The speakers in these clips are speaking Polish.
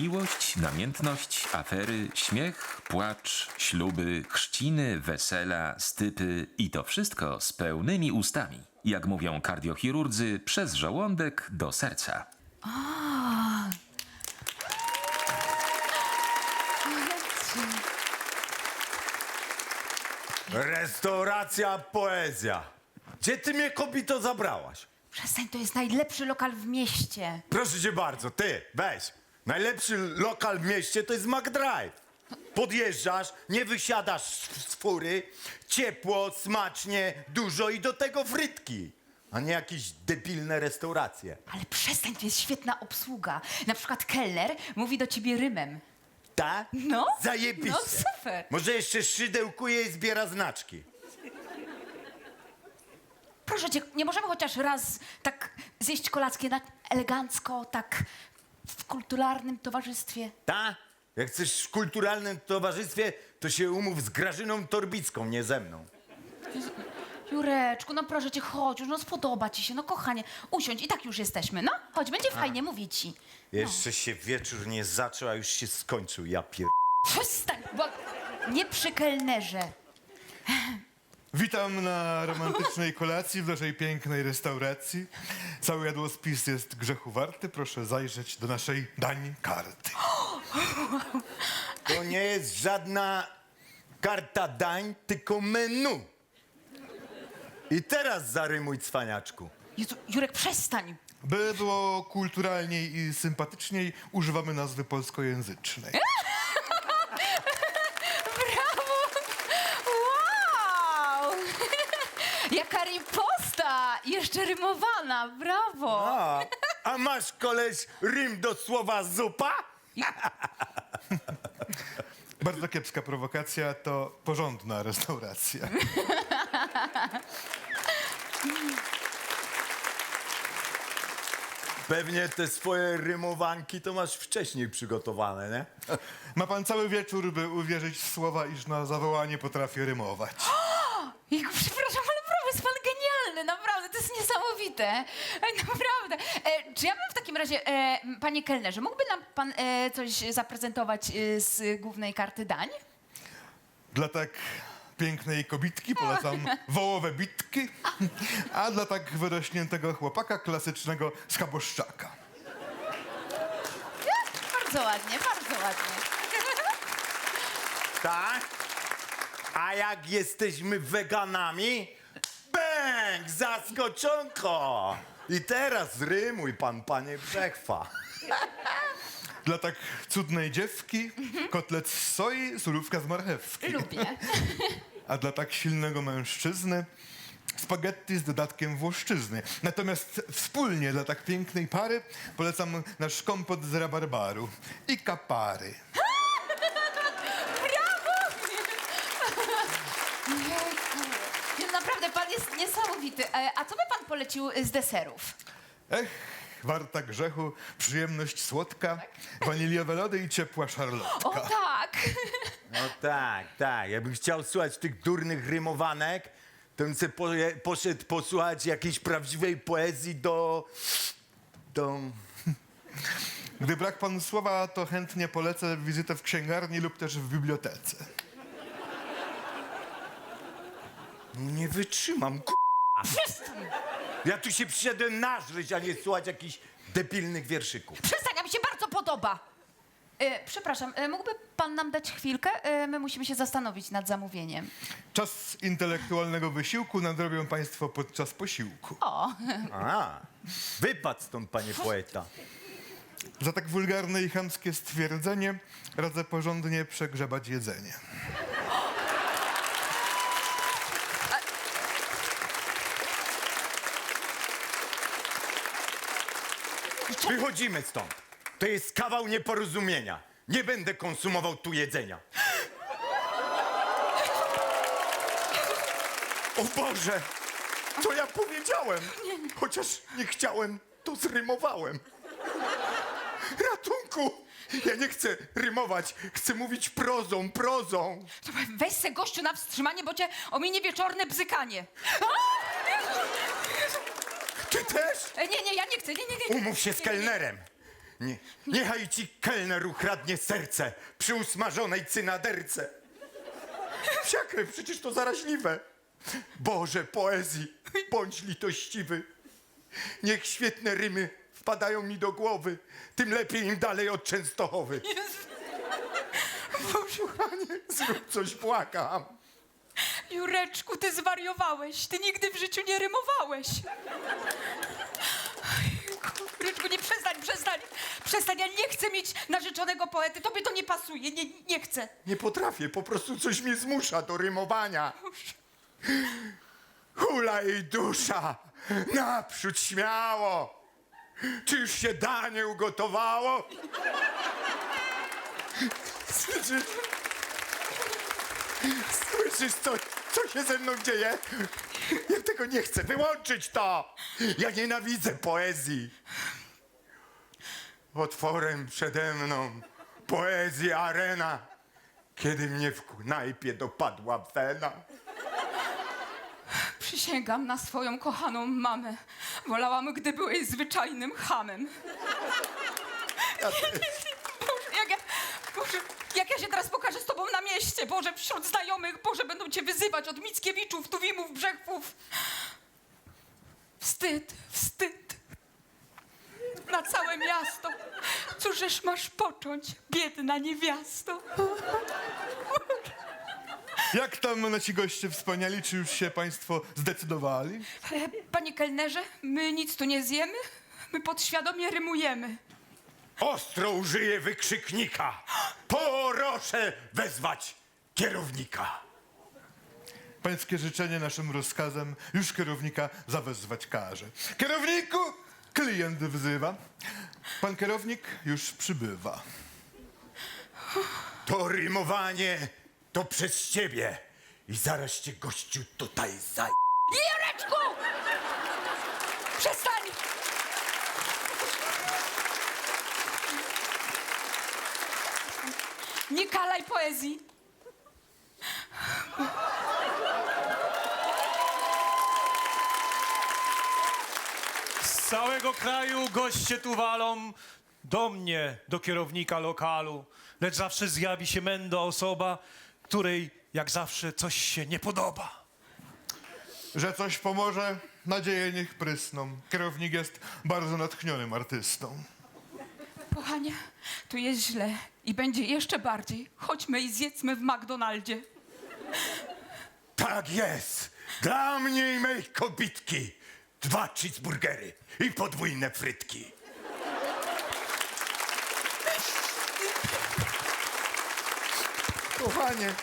Miłość, namiętność, afery, śmiech, płacz, śluby, chrzciny, wesela, stypy i to wszystko z pełnymi ustami. Jak mówią kardiochirurdzy, przez żołądek do serca. Restauracja Poezja. Gdzie ty mnie, kobito, zabrałaś? Przestań, to jest najlepszy lokal w mieście. Proszę cię bardzo, ty, weź. Najlepszy lokal w mieście to jest McDrive. Podjeżdżasz, nie wysiadasz z fury, ciepło, smacznie, dużo i do tego frytki. A nie jakieś debilne restauracje. Ale przestań, to jest świetna obsługa. Na przykład kelner mówi do ciebie rymem. Tak? No. Zajebiście. No super. Może jeszcze szydełkuje i zbiera znaczki. Proszę cię, nie możemy chociaż raz tak zjeść kolackie tak elegancko, tak w kulturalnym towarzystwie. Ta? Jak chcesz w kulturalnym towarzystwie, to się umów z Grażyną Torbicką, nie ze mną. Jureczku, no proszę cię, chodź już, no spodoba ci się, no kochanie, usiądź i tak już jesteśmy, no. Chodź, będzie fajnie, mówię ci. Jeszcze się wieczór nie zaczął, a już się skończył, ja pier... Przestań, bo nie przy kelnerze. Witam na romantycznej kolacji w naszej pięknej restauracji. Cały jadłospis jest grzechu warty. Proszę zajrzeć do naszej dań karty. To nie jest żadna karta dań, tylko menu. I teraz zarymuj, cwaniaczku. Jezu, Jurek, przestań. By było kulturalniej i sympatyczniej, używamy nazwy polskojęzycznej. Jeszcze rymowana, brawo! A, a masz koleś rym do słowa zupa? Bardzo kiepska prowokacja to porządna restauracja. Pewnie te swoje rymowanki to masz wcześniej przygotowane, nie? Ma pan cały wieczór, by uwierzyć w słowa, iż na zawołanie potrafię rymować. Jejku, przepraszam, ale prawo jest pan genialny, naprawdę, to jest niesamowite. Naprawdę. E, czy ja bym w takim razie, e, panie kelnerze, mógłby nam pan e, coś zaprezentować e, z głównej karty dań? Dla tak pięknej kobitki polecam wołowe bitki, a dla tak wyrośniętego chłopaka klasycznego schaboszczaka. Bardzo ładnie, bardzo ładnie. Tak? A jak jesteśmy weganami? Bęk! Zaskoczonko! I teraz rymuj pan, panie Brzechwa. Dla tak cudnej dziewki kotlet z soi, surówka z marchewki. Lubię. A dla tak silnego mężczyzny spaghetti z dodatkiem włoszczyzny. Natomiast wspólnie dla tak pięknej pary polecam nasz kompot z rabarbaru i kapary. Jejku. Nie, Naprawdę, pan jest niesamowity. E, A co by pan polecił z deserów? Ech, warta grzechu, przyjemność słodka, waniliowe lody i ciepła O szarlotka. tak! No tak, tak. Jakbym chciał słuchać tych durnych rymowanek, to bym poje- poszedł posłuchać jakiejś prawdziwej poezji do... do... Gdy brak panu słowa, to chętnie polecę wizytę w księgarni lub też w bibliotece. Nie wytrzymam, k***. Ja tu się przyszedłem nażreć, a nie słuchać jakichś debilnych wierszyków. Przestań, a mi się bardzo podoba. E, przepraszam, e, mógłby pan nam dać chwilkę? E, my musimy się zastanowić nad zamówieniem. Czas intelektualnego wysiłku nadrobią państwo podczas posiłku. O, A, wypadł stąd, panie poeta. Za tak wulgarne i chamskie stwierdzenie radzę porządnie przegrzebać jedzenie. Wychodzimy stąd. To jest kawał nieporozumienia. Nie będę konsumował tu jedzenia. O Boże! Co ja powiedziałem? Chociaż nie chciałem, to zrymowałem. Ratunku! Ja nie chcę rymować, chcę mówić prozą, prozą. weź se gościu na wstrzymanie, bo cię ominie wieczorne bzykanie. Ty też? E, nie, nie, ja nie chcę, nie, nie, nie. Umów się z kelnerem. Nie, niechaj ci kelner ukradnie serce przy usmażonej cynaderce. Psiakrew, przecież to zaraźliwe. Boże poezji, bądź litościwy. Niech świetne rymy wpadają mi do głowy, tym lepiej im dalej od Częstochowy. Boże, zrób coś, błagam. Jureczku, ty zwariowałeś. Ty nigdy w życiu nie rymowałeś. Jureczku, nie przestań, przestań. Przestań, ja nie chcę mieć narzeczonego poety. Tobie to nie pasuje, nie, nie chcę. Nie potrafię, po prostu coś mnie zmusza do rymowania. Hulaj dusza, naprzód śmiało. Czy już się danie ugotowało? Słyszysz? Słyszysz, co, co się ze mną dzieje? Ja tego nie chcę, wyłączyć to! Ja nienawidzę poezji. Otworem przede mną poezja arena, kiedy mnie w knajpie dopadła wena. Przysięgam na swoją kochaną mamę. Wolałam, gdy byłeś zwyczajnym hamem. Boże, jak ja, Boże, ja się teraz pokażę z tobą na mieście, Boże, wśród znajomych, Boże, będą cię wyzywać od Mickiewiczów, Tuwimów, Brzechwów. Wstyd, wstyd. Na całe miasto. Cóżeż masz począć, biedna niewiasto? Jak tam nasi goście wspaniali? Czy już się państwo zdecydowali? E, Panie kelnerze, my nic tu nie zjemy, my podświadomie rymujemy. Ostro użyję wykrzyknika. Proszę wezwać kierownika. Pańskie życzenie naszym rozkazem już kierownika zawezwać każe. Kierowniku! Klient wzywa. Pan kierownik już przybywa. To rymowanie to przez ciebie. I zaraz cię gościu tutaj zaj... Jureczku! Przestań! Nie kalaj poezji. Z całego kraju goście tu walą do mnie, do kierownika lokalu. Lecz zawsze zjawi się męda osoba, której jak zawsze coś się nie podoba. Że coś pomoże, nadzieje niech prysną. Kierownik jest bardzo natchnionym artystą. Kochanie, tu jest źle i będzie jeszcze bardziej. Chodźmy i zjedzmy w McDonaldzie. Tak jest. Dla mnie i mej kobitki. Dwa cheeseburgery i podwójne frytki. Kochanie,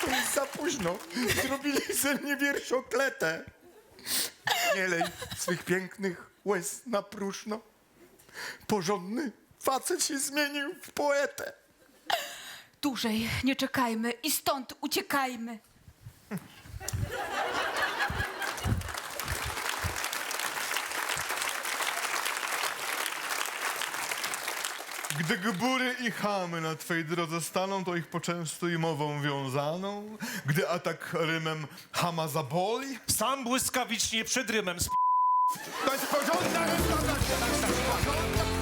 to jest za późno. Zrobili ze mnie wierszokletę. Nie lej swych pięknych łez na próżno. Porządny facet się zmienił w poetę. Dłużej nie czekajmy i stąd uciekajmy. Gdy gbury i chamy na twej drodze staną, to ich poczęstuj mową wiązaną. Gdy atak rymem chama zaboli, Sam błyskawicznie przed rymem sp... to jest porządna restauracja.